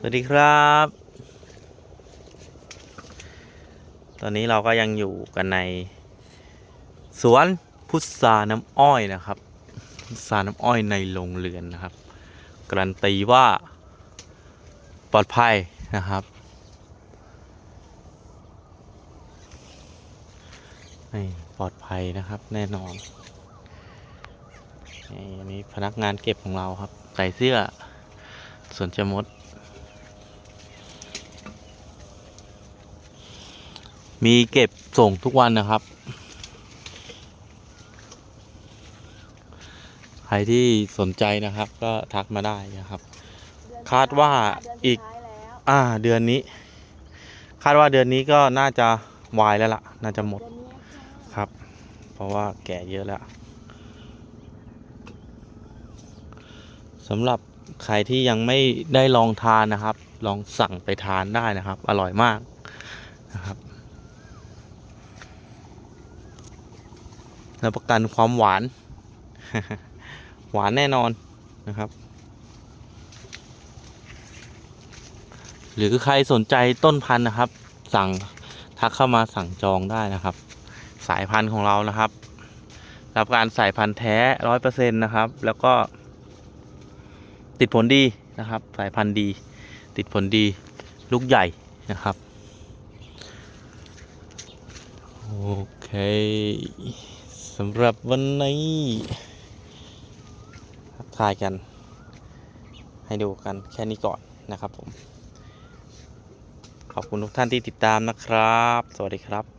สวัสดีครับ ตอนนี้เราก็ยังอยู่กันใน สวนพุทราน้ำอ้อยนะครับ พุทราน้ำอ้อยในโรงเรือนนะครับ การันตีว่าปลอดภัยนะครับนี่ปลอดภัยนะครับแน่นอนนี่อันนี้พนักงานเก็บของเราครับ ใส่เสื้อส่วนจะมด มีเก็บส่งทุกวันนะครับ ใครที่สนใจนะครับก็ทักมาได้นะครับ คาดว่าอีก อ่าเดือนนี้ คาดว่าเดือนนี้ก็น่าจะวายแล้วล่ะ น่าจะหมดครับ เพราะว่าแก่เยอะแล้วสำหรับใครที่ยังไม่ได้ลองทานนะครับ ลองสั่งไปทานได้นะครับ อร่อยมากนะครับ รับประกันความหวาน หวานแน่นอนนะครับ หรือใครสนใจต้นพันธุ์นะครับ สั่งทักเข้ามาสั่งจองได้นะครับ สายพันธุ์ของเรานะครับ รับการสายพันธุ์แท้ร้อยเปอร์เซ็นต์นะครับ แล้วก็ติดผลดีนะครับ สายพันธุ์ดี ติดผลดีลูกใหญ่นะครับโอเค สำหรับวันนี้ทักทายกัน ให้ดูกันแค่นี้ก่อนนะครับผม ขอบคุณทุกท่านที่ติดตามนะครับ สวัสดีครับ